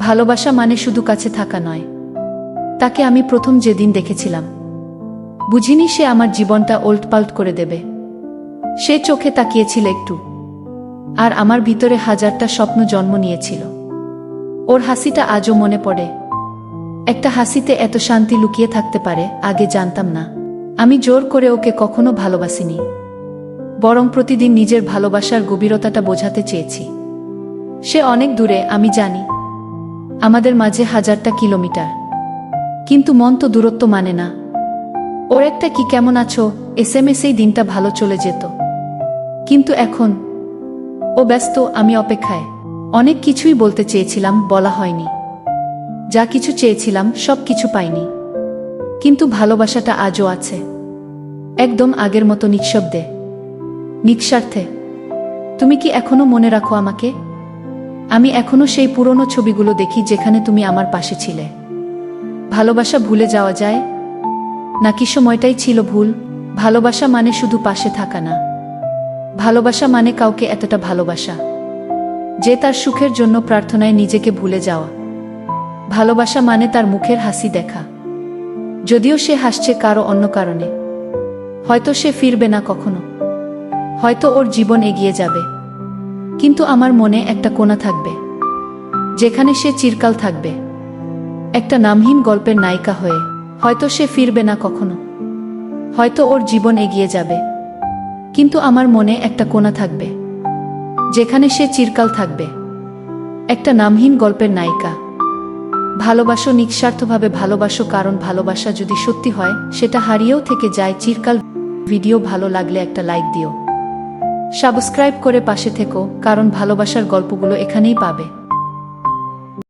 ভালোবাসা মানে শুধু কাছে থাকা নয়। তাকে আমি প্রথম যেদিন দেখেছিলাম। বুঝিনি সে আমার জীবনটা ওল্টপাল্ট করে দেবে। সে চোখে তাকিয়েছিল একটু। আর আমার ভিতরে হাজারটা স্বপ্ন জন্ম নিয়েছিল। ওর হাসিটা আজও মনে পড়ে। একটা হাসিতে এত শান্তি লুকিয়ে থাকতে পারে, আগে জানতাম না। আমি জোর করে ওকে কখনো ভালোবাসিনি। বরং প্রতিদিন নিজের ভালোবাসার গভীরতাটা বোঝাতে চেয়েছি। সে অনেক দূরে, আমি জানি। আমাদের মাঝে হাজারটা কিলোমিটার। কিন্তু মন তো দূরত্ব মানে না। ওর একটা কি কেমন আছো এস এম এসেই দিনটা ভালো চলে যেত। কিন্তু এখন, ও ব্যস্ত, আমি অপেক্ষায়। অনেক কিছুই বলতে চেয়েছিলাম, বলা হয়নি। যা কিছু চেয়েছিলাম, সব কিছু পাইনি। কিন্তু ভালোবাসাটা আজও আছে। একদম আগের মতো নিঃশব্দে। নিঃস্বার্থে। তুমি কি এখনও মনে রাখো আমাকে? আমি এখনও সেই পুরনো ছবিগুলো দেখি যেখানে তুমি আমার পাশে ছিলে। ভালোবাসা ভুলে যাওয়া যায়, নাকি সময়টাই ছিল ভুল? ভালোবাসা মানে শুধু পাশে থাকা না। ভালোবাসা মানে কাউকে এতটা ভালোবাসা, যে তার সুখের জন্য প্রার্থনায় নিজেকে ভুলে যাওয়া। ভালোবাসা মানে তার মুখের হাসি দেখা। যদিও সে হাসছে কারও অন্য কারণে। হয়তো সে ফিরবে না কখনো। হয়তো ওর জীবন এগিয়ে যাবে। কিন্তু আমার মনে একটা কোনা থাকবে, যেখানে সে চিরকাল থাকবে। একটা নামহীন গল্পের নায়িকা হয়ে, হয়তো সে ফিরবে না কখনো। হয়তো ওর জীবন এগিয়ে যাবে। কিন্তু আমার মনে একটা কোনা থাকবে, যেখানে সে চিরকাল থাকবে। একটা নামহীন গল্পের নায়িকা। ভালোবাসো নিঃস্বার্থভাবে, ভালোবাসো কারণ ভালোবাসা যদি সত্যি হয়, সেটা হারিয়েও থেকে যায়। চিরকাল ভিডিও ভালো লাগলে একটা লাইক দিও। সাবস্ক্রাইব করে পাশে থেকো কারণ ভালোবাসার গল্পগুলো এখানেই পাবে।